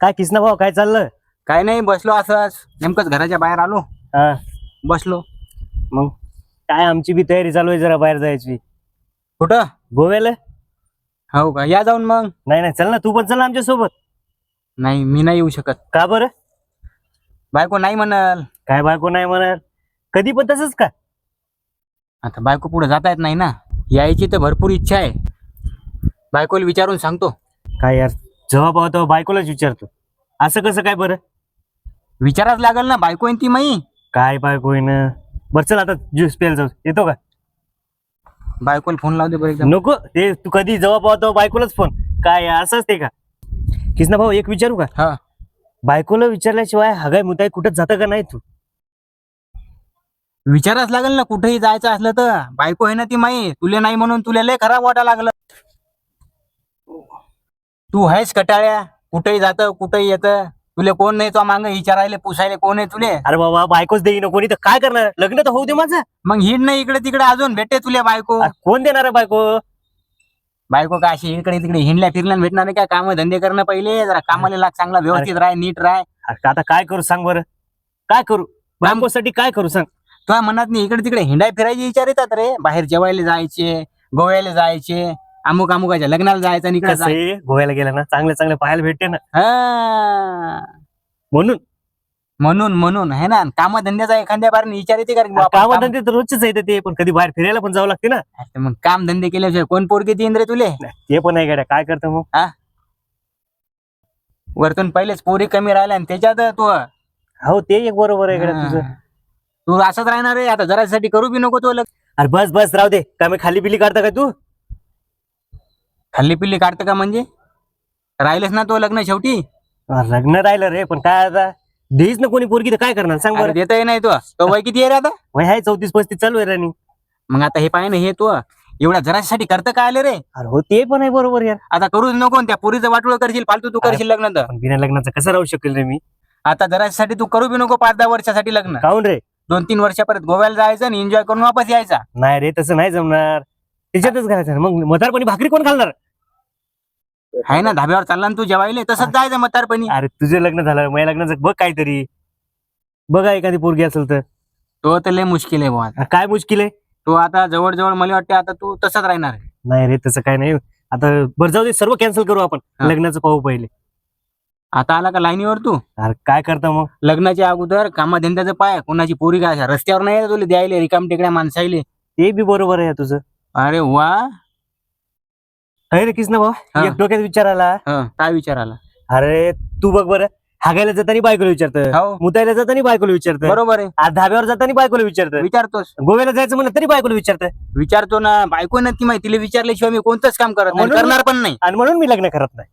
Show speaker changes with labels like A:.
A: काय किसना भाऊ काय चाललं?
B: काय नाही बसलो असंच नेमकंच घराच्या बाहेर आलो.
A: हा.
B: बसलो.
A: मग काय आमची बी तयारी चालू आहे जरा बाहेर जायची.
B: कुठं?
A: गोव्याला?
B: हो का? या जाऊन मग.
A: नाही नाही चल ना तू पण चल ना आमच्यासोबत.
B: नाही मी नाही येऊ शकत.
A: का बरं?
B: बायको नाही म्हणाल.
A: काय बायको नाही म्हणणार कधी पण तसंच का?
B: आता बायको पुढे जाता येत नाही ना. यायची तर भरपूर इच्छा आहे. बायकोला विचारून सांगतो.
A: काय यार? जेव्हा पाहतो तेव्हा बायकोलाच विचारतो. असं कसं काय बरं?
B: विचाराच लागल ना बायको आहे ती माई.
A: काय बायको आहे ना? बरं चल आता ज्यूस प्यायला जाऊ. येतो का?
B: बायकोला फोन लावते बरं एकदम
A: नको ते तू कधी जेव्हा पाहतो तेव्हा बायकोलाच फोन काय असंच ते का? किसना भाऊ एक विचारू का?
B: हा.
A: बायकोला विचारल्याशिवाय हगाय मुताय कुठं जातं का नाही तू?
B: विचाराच लागल ना कुठेही जायचं असलं तर. बायको आहे ना ती माई तुले नाही म्हणून तुला लय खराब वाटा लागलं. तू आहेस कटाळ्या? कुठेही जात कुठेही येत. तुले कोण नाही तो मांग? विचारायला पुसायला कोण आहे तुले?
A: अरे बाबा बायकोच देईन कोणी तर काय करणार? लग्न तर होऊ दे माझं.
B: मग हिंड नाही इकडे तिकडे अजून भेटे तुले बायको.
A: अरे कोण देणार आहे बायको?
B: बायको का अशी इकडे तिकडे हिंडल्या फिरल्या भेटणार नाही काय? काम धंदे करणं पहिले. जरा कामाला लाग चांगला व्यवस्थित राह नीट राह.
A: अरे आता काय करू सांग बरं? काय करू? बायकोसाठी काय करू सांग?
B: तुझ्या मनात नाही इकडे तिकडे हिंडाय फिरायचे विचार येतात रे. बाहेर जेवायला जायचे गोव्याला जायचे. अमुक अमुकाच्या लग्नाला जायचं आणि इकडे
A: कसं आहे गोव्याला गेला ना चांगले चांगले पाहायला भेटते ना.
B: हा.
A: म्हणून?
B: म्हणून म्हणून है ना? काम धंद्याचा एखाद्या बार विचार येते का रे बाबा, काम-
A: कामधंदे तर रोजच आहे ते पण कधी बाहेर फिरायला पण जावं लागते ना.
B: मग काम धंदे केल्याशिवाय कोण पोरगी देईन रे तुले?
A: ते पण आहे गाड्या काय करतो मग?
B: वरतून पहिलेच पोरी कमी राहिल्या आणि त्याच्यात तू.
A: हो ते एक बरोबर आहे गाड्या तुझं.
B: तू असंच राहणार रे आता जरासाठी करू बी नको तो लग्न.
A: अरे बस बस राहू दे. का मी खाली बिली काढता का तू?
B: खाल्ली पिल्ली काढतं का म्हणजे? राहिलेस ना तो लग्न शेवटी?
A: लग्न राहिलं रे पण काय आता? देईच ना कोणी पोरगी तर काय करणार? सांग बरं.
B: देताही नाही तो. तो वय किती आहे रे आता?
A: वय आहे चौतीस पस्तीस चालू आहे रनिंग
B: मग आता हे पाहिजे हे तो. एवढ्या जरासाठी करतं काय आले रे?
A: अरे हो ते पण आहे बरोबर यार.
B: आता करूच नको आणि त्या पुरीचं वाटोळ करशील फालतू तू करशील लग्न तर.
A: पण बिना लग्नाचं कसं राहू शकेल रे मी?
B: आता जरासाठी तू करू बी नको पाच दहा वर्षासाठी लग्न.
A: काऊन रे?
B: दोन तीन वर्षापर्यंत गोव्याला जायचं आणि एन्जॉय करून वापस यायचा.
A: नाही रे तसं नाही जमणार. त्याच्यातच घालायचं. मग म्हातारपणी भाकरी कोण घालणार?
B: आहे ना धाब्यावर चालला ना तू जेवायला तसंच जायचं म्हातारपणी.
A: अरे तुझं लग्न झालं माझ्या लग्नाचं बघ काहीतरी. बघा एखादी पोरगी असेल तर.
B: तो तर लय मुश्किल आहे बुवा.
A: काय मुश्किल आहे?
B: तो आता जवळ मला वाटते आता तू तसंच राहणार आहे.
A: नाही रे तसं काय नाही. आता बरं जाऊ दे सर्व कॅन्सल करू आपण.
B: हा.
A: लग्नाचं पाहू पहिले.
B: आता आला का लाईनीवर तू?
A: अरे काय करता मग?
B: लग्नाच्या अगोदर कामाधंद्याचं पाय कोणाची पोरी काय अशा रस्त्यावर नाही येत तुला द्यायले रिकाम टेकड्या माणसाईले
A: ते बी बरोबर आहे तुझं.
B: अरे वा.
A: अरे रे किसन भाऊ?
B: हा.
A: एक डोक्यात विचार आला.
B: हं, काय विचार आला?
A: अरे तू बघ बरं हागायला जाताना बायकोला विचारतं.
B: हो.
A: मुतायला जाताना बायकोला विचारतं.
B: बरोबर आहे.
A: आज धाब्यावर जाताना बायकोला विचारतं.
B: विचारतोस.
A: गोव्याला जायचं म्हणलं तरी बायकोला विचारतं.
B: विचारतो ना बायको ना ती माहिती तिला विचारल्याशिवाय मी कोणतंच काम करत नाही
A: म्हणून-
B: करणार पण नाही.
A: आणि म्हणून मी लग्न करत नाही.